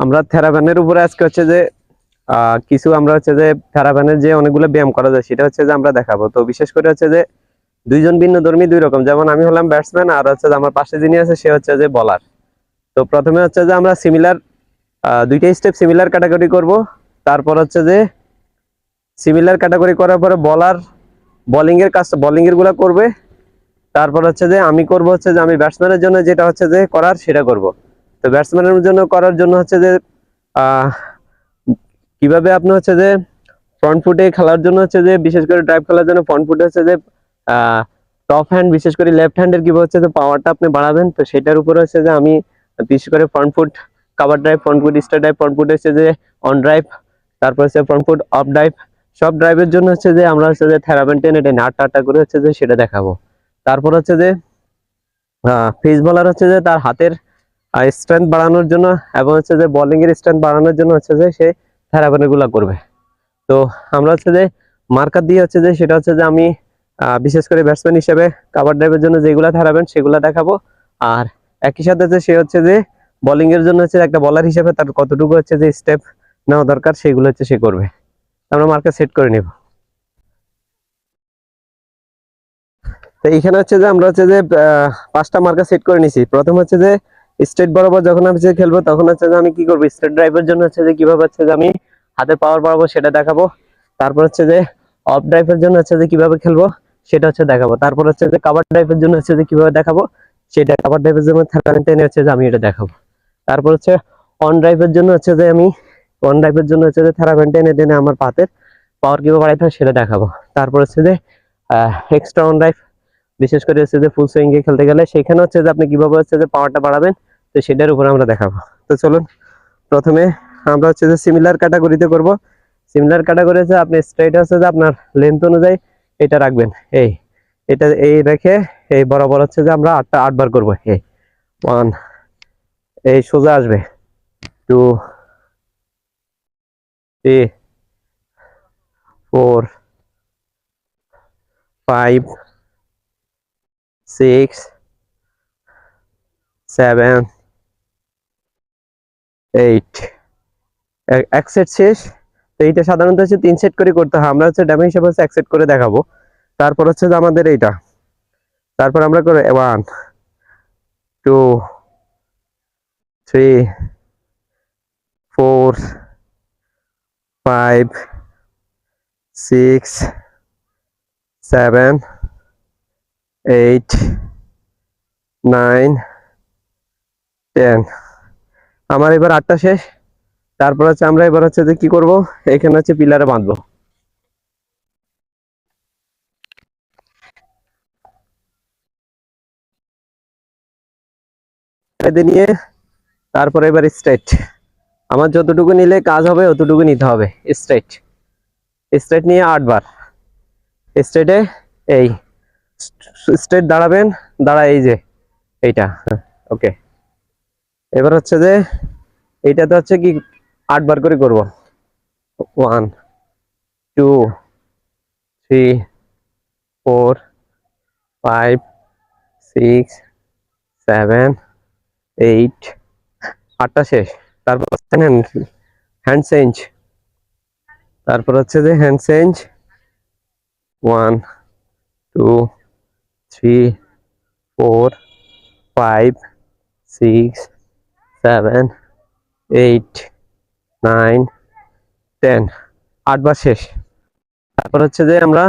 আমরা থেরাপ্যানের উপরে আজকে হচ্ছে যে কিছু আমরা হচ্ছে যে থেরাপ্যানের যে অনেকগুলো ব্যায়াম করা যায় সেটা হচ্ছে যে আমরা দেখাবো তো বিশেষ করে হচ্ছে যে দুইজন ভিন্ন ধর্মী দুই রকম যেমন আমি হলাম ব্যাটসম্যান আর হচ্ছে যে আমার পাশে যিনি আছে সে হচ্ছে যে বলার তো প্রথমে হচ্ছে যে আমরা সিমিলার দুইটা স্টেপ সিমিলার ক্যাটাগরি করব তারপর হচ্ছে যে সিমিলার ক্যাটাগরি করার পরে বলার বোলিং এর কাজটা বোলিং এরগুলা করবে তারপর হচ্ছে যে আমি করব হচ্ছে যে আমি ব্যাটসম্যানের জন্য যেটা হচ্ছে যে করার সেটা করব তো ব্যাটসম্যানের জন্য করার জন্য হচ্ছে যে কীভাবে আপনি হচ্ছে যে ফ্রন্ট ফুটে খেলার জন্য হচ্ছে যে, বিশেষ করে ড্রাইভ খেলার জন্য ফ্রন্ট ফুটে হচ্ছে যে টপ হ্যান্ড বিশেষ করে লেফট হ্যান্ডের কীভাবে হচ্ছে যে পাওয়ারটা আপনি বাড়াবেন, তো সেটার উপরে হচ্ছে যে আমি বিশেষ করে front foot cover drive front foot star drive front foot হচ্ছে যে অন ড্রাইভ তারপর হচ্ছে ফ্রন্ট ফুট অফ ড্রাইভ সব ড্রাইভের জন্য হচ্ছে যে আমরা হচ্ছে যে থেরাপেন টেনে টেনে আটটা আটটা করে হচ্ছে যে সেটা দেখাবো। তারপর হচ্ছে যে ফেস বলার হচ্ছে যে তার হাতের স্ট্রেংথ বাড়ানোর জন্য এবং হচ্ছে যে বোলিং এর স্ট্রেংথ বাড়ানোর জন্য হচ্ছে যে সে থেরাপেনগুলা করবে তো আমরা হচ্ছে যে মার্কার দিয়ে হচ্ছে যে সেটা হচ্ছে যে আমি বিশেষ করে ব্যাটসম্যান হিসেবে কাভার ড্রাইভের জন্য যেগুলা থেরাপেন সেগুলা দেখাবো আর একই সাথে হচ্ছে সে হচ্ছে যে বোলিং এর জন্য হচ্ছে একটা বলার হিসেবে তার কতটুকু হচ্ছে যে স্টেপ নেওয়া দরকার সেগুলো হচ্ছে সে করবে আমরা মার্কার সেট করে নিব তো এইখানে হচ্ছে যে আমরা হচ্ছে যে পাঁচটা মার্কার সেট করে নিছি প্রথম হচ্ছে যে স্ট্রেট বরাবর যখন আমি খেলব তখন হচ্ছে যে আমি কি করব স্ট্রেট ড্রাইভের জন্য হচ্ছে যে কীভাবে হচ্ছে যে আমি হাতের পাওয়ার বাড়াবো সেটা দেখাবো তারপর হচ্ছে যে অফ ড্রাইভের জন্য হচ্ছে যে কীভাবে খেলব সেটা হচ্ছে দেখাবো তারপর হচ্ছে যে কাভার ড্রাইভের জন্য হচ্ছে যে কীভাবে দেখাবো সেটা কাভার ড্রাইভের জন্য থার্ড টেনে হচ্ছে যে আমি এটা দেখাবো তারপর হচ্ছে অন ড্রাইভের জন্য হচ্ছে যে আমি অন ড্রাইভের জন্য হচ্ছে যে থেরাপেন টেনে টেনে আমার পাতের পাওয়ার কীভাবে বাড়াইতে হয় সেটা দেখাবো তারপর হচ্ছে যে এক্সট্রা অন ড্রাইভ বিশেষ করে হচ্ছে যে ফুল সুইং এ খেলতে গেলে সেখানে হচ্ছে যে আপনি কীভাবে হচ্ছে যে পাওয়ারটা বাড়াবেন তো সেটার উপর আমরা দেখাবো। তো চলুন, প্রথমে আমরা হচ্ছে যে সিমিলার ক্যাটাগরিতে করব। সিমিলার ক্যাটাগরি হচ্ছে আপনি স্ট্রেট হচ্ছে যে আপনার লেন্থ অনুযায়ী এটা রাখবেন। এই, এটা, এই রেখে এই বরাবর হচ্ছে যে আমরা আটটা, আটবার করব। এই ওয়ান এই সোজা আসবে। Two three four five six seven eight এক সেট শেষ। তো এইটা সাধারণত হচ্ছে তিন সেট করে করতে হয়। আমরা হচ্ছে ড্যামেজ হিসাবে হচ্ছে এক সেট করে দেখাবো। তারপর হচ্ছে যে আমাদের এইটা। তারপর আমরা করে one two three four five six seven eight nine ten আমার এবার আটটা শেষ। তারপর হচ্ছে আমরা এবার হচ্ছে যে কি করব? এখানে হচ্ছে পিলারে বাঁধবো। নিয়ে তারপরে এবার স্ট্রেট আমার যতটুকু নিলে কাজ হবে, অতটুকু নিতে হবে। স্ট্রেট স্ট্রেট নিয়ে আটবার। স্ট্রেটে এই স্ট্রেট দাঁড়াবেন। দাঁড়া এই যে, এইটা। ওকে এবার হচ্ছে যে এইটাতে হচ্ছে কি আটবার করে করব। One two three four five six seven eight আটটা শেষ। তারপর হ্যান্ড চেঞ্জ তারপর হচ্ছে যে hand change one two three four five six seven eight nine ten আটবার শেষ। তারপর হচ্ছে যে আমরা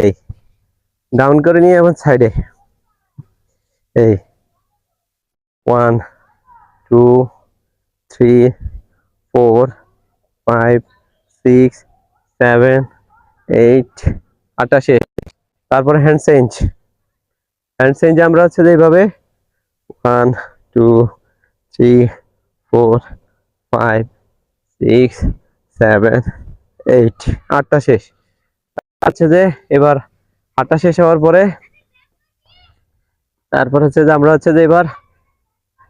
এই ডাউন করে নিয়ে আমার সাইডে এই one two three four five six seven eight আটটা শেষ। তারপরে হ্যান্ড চেঞ্জ হ্যান্ড চেঞ্জে আমরা হচ্ছে যে এইভাবে। One two three four five six seven eight আটটা শেষ। আছে যে এবার আটটা শেষ হওয়ার পরে, তারপর হচ্ছে যে আমরা হচ্ছে যে এবার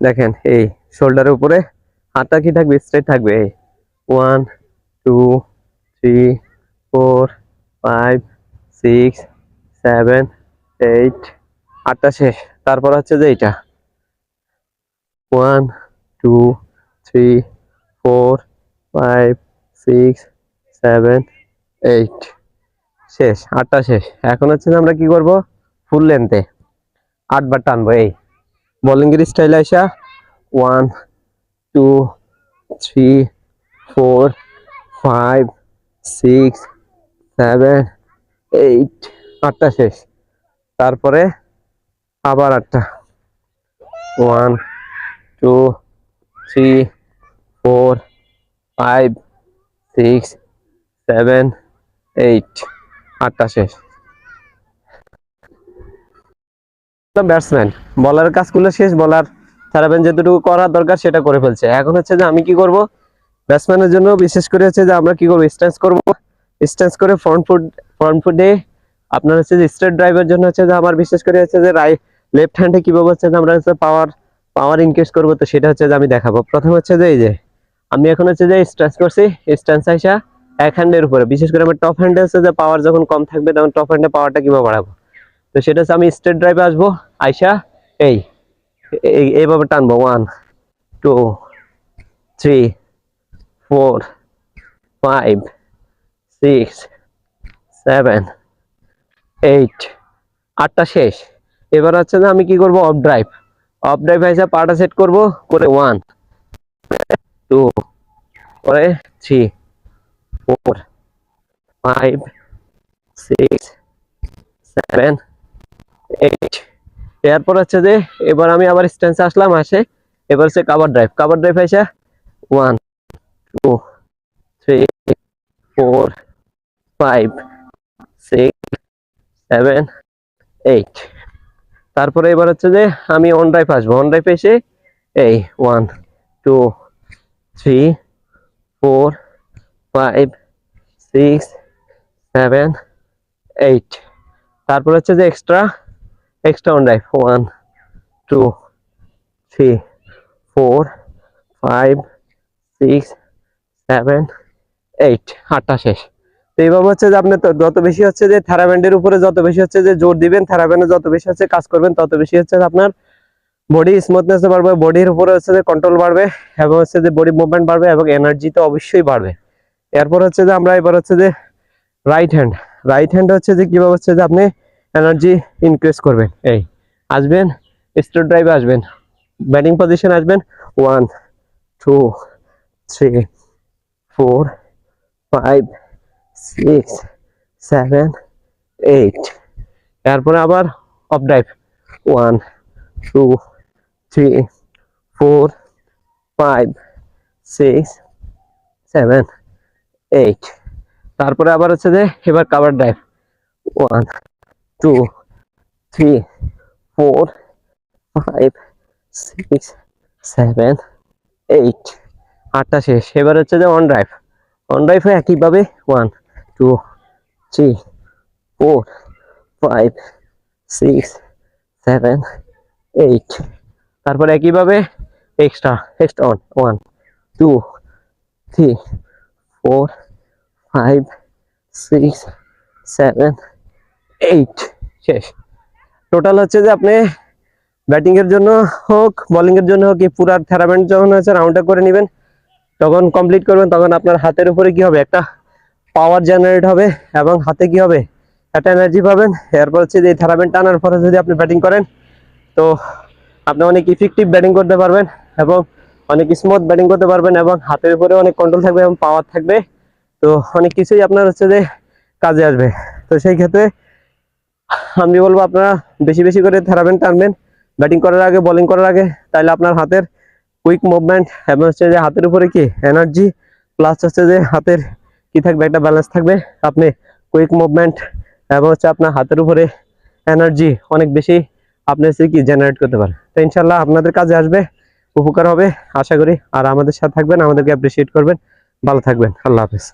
দেখেন, এই শোল্ডারের উপরে হাতটা কি থাকবে? স্ট্রেট থাকবে। এই one two three four five six seven eight আটটা শেষ। তারপর হচ্ছে যে এইটা। One two three four five six seven eight শেষ, আটটা শেষ। এখন হচ্ছে আমরা কি করব? ফুল লেন্থে আটবার টানবো, এই। বোলিংয়ের স্টাইলে আসা। One two three four five six seven eight আটটা শেষ। তারপরে আবার আটটা। One two three four five six seven eight আটটা শেষ। ব্যাটসম্যান বলার কাজগুলো শেষ বলার সারাবেন যেটুকু করার দরকার সেটা করে ফেলছে। এখন হচ্ছে যে আমি কি করব? ব্যাটসম্যানের জন্য বিশেষ করে হচ্ছে যে আমরা কি করব? স্ট্যান্স করব। স্ট্যান্স করে ফ্রন্ট ফুট ফ্রন্ট ফুটে আপনার হচ্ছে যে স্ট্রেট ড্রাইভের জন্য হচ্ছে যে আমার বিশেষ করে হচ্ছে যে রাইট লেফট হ্যান্ডে কীভাবে হচ্ছে যে আমরা হচ্ছে পাওয়ার পাওয়ার ইনক্রিজ করব, তো সেটা হচ্ছে যে আমি দেখাবো। প্রথম হচ্ছে যে এই যে, আমি এখন হচ্ছে যে স্ট্যান্স করছি স্ট্যান্স আইসা এক হ্যান্ডের উপরে। বিশেষ করে আমার টপ হ্যান্ডে হচ্ছে যে পাওয়ার যখন কম থাকবে, তখন টপ হ্যান্ডে পাওয়ারটা কীভাবে বাড়াবো? তো সেটা হচ্ছে আমি স্ট্রেট ড্রাইভে আসব, আইসা এই- এইভাবে টানবো। One two three four five six seven eight আটটা শেষ। এবার হচ্ছে যে আমি কি করব? অফ ড্রাইভ অফ ড্রাইভ হিসেবে পাটা সেট করব, করে ওয়ান টু করে three four five six seven eight এরপর হচ্ছে যে এবার আমি আবার স্ট্যান্সে আসলাম, আসে এবার হচ্ছে কাভার ড্রাইভ কাভার ড্রাইভ এসে one two three four five six seven eight তারপরে এবার হচ্ছে যে আমি অন ড্রাইভ আসব। অন ড্রাইভ এসে এই one two three four five six seven eight তারপর হচ্ছে যে extra extra on drive one two three four five six seven eight আটটা শেষ। তো এইভাবে হচ্ছে যে আপনি যত বেশি হচ্ছে যে থেরাব্যান্ডের উপরে যত বেশি হচ্ছে যে জোর দিবেন থেরাব্যান্ডে যত বেশি হচ্ছে কাজ করবেন তত বেশি হচ্ছে আপনার বডি স্মুথনেস বাড়বে বডির উপরে হচ্ছে যে কন্ট্রোল বাড়বে এবং হচ্ছে যে বডি মুভমেন্ট বাড়বে এবং এনার্জি তো অবশ্যই বাড়বে এরপর হচ্ছে যে আমরা এবার হচ্ছে যে রাইট হ্যান্ড রাইট হ্যান্ড হচ্ছে যে কীভাবে হচ্ছে যে আপনি এনার্জি ইনক্রিজ করবেন এই আসবেন স্ট্রেট ড্রাইভে আসবেন ব্যাটিং পজিশন আসবেন one two three four five six seven eight এরপরে আবার off drive one two three four five six seven eight তারপরে আবার হচ্ছে যে এবার cover drive one two three four five six seven eight আটটা শেষ। এবার হচ্ছে যে অন ড্রাইভ অন ড্রাইভে একইভাবে one two three four five six seven eight তারপরে একইভাবে extra extra on one two three four five six seven eight শেষ। টোটাল হচ্ছে যে আপনি ব্যাটিং এর জন্য হোক বোলিং এর জন্য হোক, এই পুরা থেরামেন্ট যখন হচ্ছে রাউন্ডটা করে নেবেন, তখন কমপ্লিট করবেন, তখন আপনার হাতের উপরে কি হবে? একটা পাওয়ার জেনারেট হবে এবং হাতে কি হবে? একটা এনার্জি পাবেন। এরপর হচ্ছে যে থেরামেন্ট টানার পরে যদি আপনি ব্যাটিং করেন, তো আপনি অনেক ইফেক্টিভ ব্যাটিং করতে পারবেন এবং অনেক স্মুথ ব্যাটিং করতে পারবেন এবং হাতের উপরে অনেক কন্ট্রোল থাকবে এবং পাওয়ার থাকবে। তো অনেক কিছুই আপনার হচ্ছে যে কাজে আসবে। তো সেই ক্ষেত্রে আমি বলব আপনারা বেশি বেশি করে থেরামেন্ট টানবেন। ব্যাটিং করার আগে বোলিং করার আগে তাহলে আপনার হাতের কুইক মুভমেন্ট এবং হচ্ছে যে হাতের উপরে কি? এনার্জি প্লাস হচ্ছে যে হাতের কি থাকবে? একটা ব্যালেন্স থাকবে। আপনি কুইক মুভমেন্ট এবং হচ্ছে আপনার হাতের উপরে এনার্জি অনেক বেশি আপনি হচ্ছে কি জেনারেট করতে পারেন। তো ইনশাল্লাহ আপনাদের কাজে আসবে, উপকার হবে। আশা করি আর আমাদের সাথে থাকবেন, আমাদেরকে অ্যাপ্রিসিয়েট করবেন। ভালো থাকবেন। আল্লাহ হাফেজ।